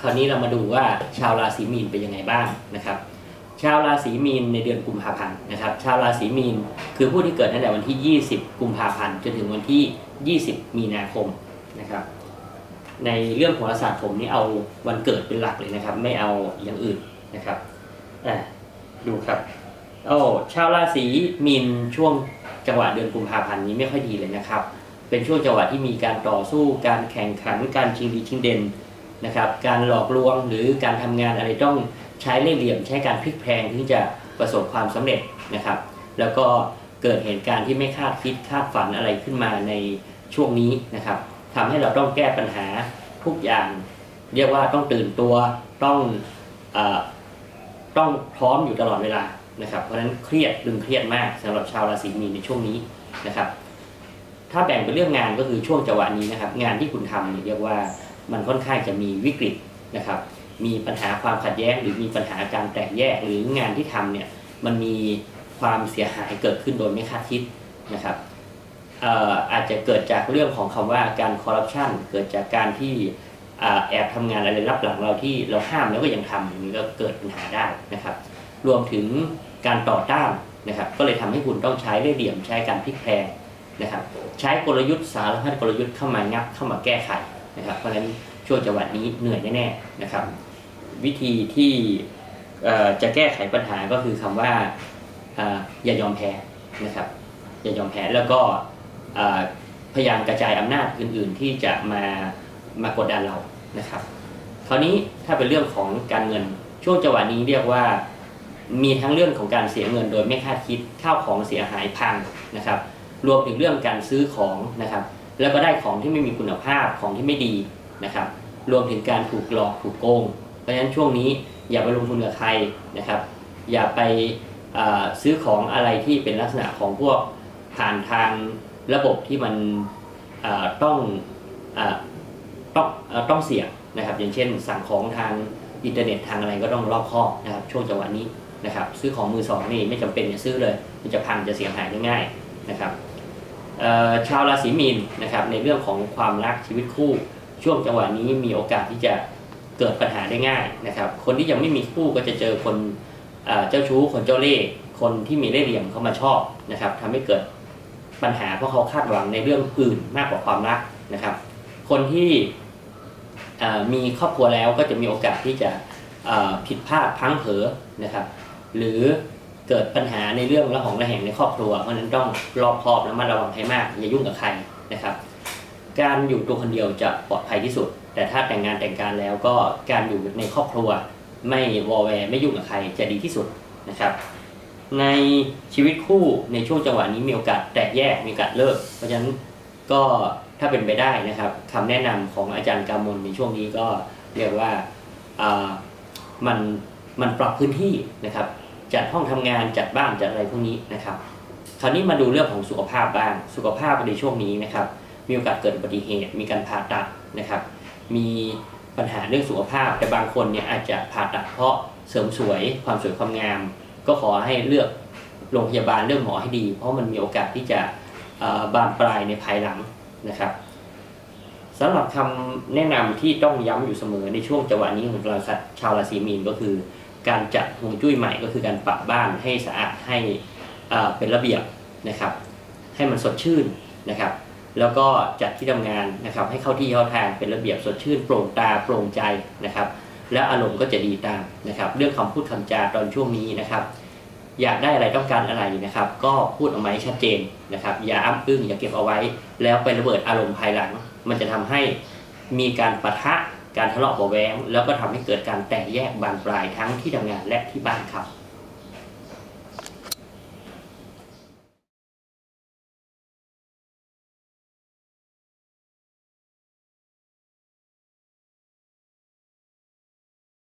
คราวนี้เรามาดูว่าชาวราศีมีนเป็นยังไงบ้างนะครับ ชาวราศีมีนในเดือนกุมภาพันธ์นะครับ ชาวราศีมีนคือผู้ที่เกิดตั้งแต่วันที่ 20 กุมภาพันธ์จนถึงวันที่ 20 มีนาคมนะครับ ในเรื่องของศาสตร์ผมนี่เอาวันเกิดเป็นหลักเลยนะครับ ไม่เอาอย่างอื่นนะครับดูครับโอ้ชาวราศีมีนช่วงจังหวะเดือนกุมภาพันธ์นี้ไม่ค่อยดีเลยนะครับ เป็นช่วงจังหวะที่มีการต่อสู้การแข่งขันการชิงดีชิงเด่น นะครับการหลอกลวงหรือการทำงานอะไรต้องใช้เล่ห์เหลี่ยมใช้การพลิกแพลงที่จะประสบความสำเร็จนะครับ แล้วก็เกิดเหตุการณ์ที่ไม่คาดคิดคาดฝันอะไรขึ้นมาในช่วงนี้นะครับทำให้เราต้องแก้ปัญหาทุกอย่าง เรียกว่าต้องตื่นตัวต้องอต้องพร้อมอยู่ตลอดเวลานะครับ เพราะฉะนั้นเครียดตึงเครียดมากสำหรับชาวราศีมีนในช่วงนี้นะครับ ถ้าแบ่งเป็นเรื่องงานก็คือช่วงจังหวะนี้นะครับ งานที่คุณทำเนี่ยเรียกว่า มันค่อนข้างจะมีวิกฤตนะครับ มีปัญหาความขัดแย้ง หรือมีปัญหาการแตกแยกหรืองานที่ทำเนี่ยมันมีความเสียหายเกิดขึ้นโดยไม่คาดคิดนะครับอออาจจะเกิดจากเรื่องของคำว่าการคอร์รัปชันเกิดจากการที่อแอบทำงานอะไรรับหลังเราที่เราห้ามแล้วก็ยังทำนี้ก็เกิดปัญหาได้นะครับ รวมถึงการต่อต้านนะครับ ก็เลยทำให้คุณต้องใช้เล่ห์เหลี่ยมใช้การพลิกแพลงนะครับ ใช้กลยุทธ์สารพัดกลยุทธ์เข้ามางับเข้ามาแก้ไข นะครับเพราะฉะนั้นช่วงจังหวะนี้เหนื่อยแน่ๆนะครับ วิธีที่จะแก้ไขปัญหาก็คือคำว่าอย่ายอมแพ้นะครับ อย่ายอมแพ้แล้วก็พยายามกระจายอำนาจอื่น ๆ ที่จะมามากดดันเรานะครับคราวนี้ถ้าเป็นเรื่องของการเงินช่วงจังหวะนี้เรียกว่ามีทั้งเรื่องของการเสียเงินโดยไม่คาดคิดข้าวของเสียหายพังนะครับ รวมถึงเรื่องการซื้อของนะครับ แล้วก็ได้ของที่ไม่มีคุณภาพของที่ไม่ดีนะครับ รวมถึงการถูกหลอกถูกโกง เพราะฉะนั้นช่วงนี้อย่าไปลงทุนกับใครนะครับ อย่าไปซื้อของอะไรที่เป็นลักษณะของพวกผ่านทางระบบที่มันต้องอต้องต้องเสี่ยงนะครับ อย่างเช่น สั่งของทางอินเทอร์เน็ตทางอะไรก็ต้องรอบคอบนะครับ ช่วงจังหวะนี้นะครับ ซื้อของมือสองนี่ไม่จำเป็นอย่าซื้อเลย มันจะพังจะเสียหายได้ง่ายนะครับ ชาวราศีมีนนะครับในเรื่องของความรักชีวิตคู่ ช่วงจังหวะนี้มีโอกาสที่จะเกิดปัญหาได้ง่ายนะครับ คนที่ยังไม่มีคู่ก็จะเจอคนเอเจ้าชู้คนเจ้าเล่ห์คนที่มีเล่ห์เหลี่ยมเข้ามาชอบนะครับทำให้เกิดปัญหาเพราะเขาคาดหวังในเรื่องอื่นมากกว่าความรักนะครับ คนที่มีครอบครัวแล้วก็จะมีโอกาสที่จะผิดพลาดพังเผลอนะครับ หรือ เกิดปัญหาในเรื่องระหองระแหงในครอบครัว เพราะฉะนั้นต้องรอบคอบและมาระวังให้มาก อย่ายุ่งกับใครนะครับ การอยู่ตัวคนเดียวจะปลอดภัยที่สุด แต่ถ้าแต่งงานแต่งการแล้วก็การอยู่ในครอบครัว ไม่วอแวร์ไม่ยุ่งกับใครจะดีที่สุดนะครับ ในชีวิตคู่ในช่วงจังหวะนี้มีโอกาสแตกแยกมีโอกาสเลิก เพราะฉะนั้นก็ถ้าเป็นไปได้นะครับคำแนะนำของอาจารย์กามลในช่วงนี้ก็เรียกว่ามันมันปรับพื้นที่นะครับ จัดห้องทำงานจัดบ้านจัดอะไรพวกนี้นะครับ คราวนี้มาดูเรื่องของสุขภาพบ้างสุขภาพในช่วงนี้นะครับ มีโอกาสเกิดอุบัติเหตุ มีการผ่าตัดนะครับ มีปัญหาเรื่องสุขภาพแต่บางคนเนี่ยอาจจะผ่าตัดเพราะเสริมสวยความสวยความงาม ก็ขอให้เลือกโรงพยาบาลเลือกหมอให้ดี เพราะมันมีโอกาสที่จะบานปลายในภายหลังนะครับสำหรับคำแนะนำที่ต้องย้ำอยู่เสมอในช่วงจังหวะนี้ของเราชาวราศีมีนก็คือ การจัดฮวงจุ้ยใหม่ก็คือการปรับบ้านให้สะอาดให้เป็นระเบียบนะครับ ให้มันสดชื่นนะครับ แล้วก็จัดที่ทำงานนะครับ ให้เข้าที่เข้าทางเป็นระเบียบสดชื่น โปร่งตาโปร่งใจนะครับ และอารมณ์ก็จะดีตามนะครับ เรื่องคำพูดคำจาตอนช่วงนี้นะครับ อยากได้อะไรต้องการอะไรนะครับ ก็พูดออกมาให้ชัดเจนนะครับ อย่าอ้ำอึ้งอย่าเก็บเอาไว้ แล้วไประเบิดอารมณ์ภายหลัง มันจะทำให้มีการปะทะ การทะเลาะเบาะแว้งแล้วก็ทำให้เกิดการแตกแยกบานปลายทั้งที่ทำงานและที่บ้านครับ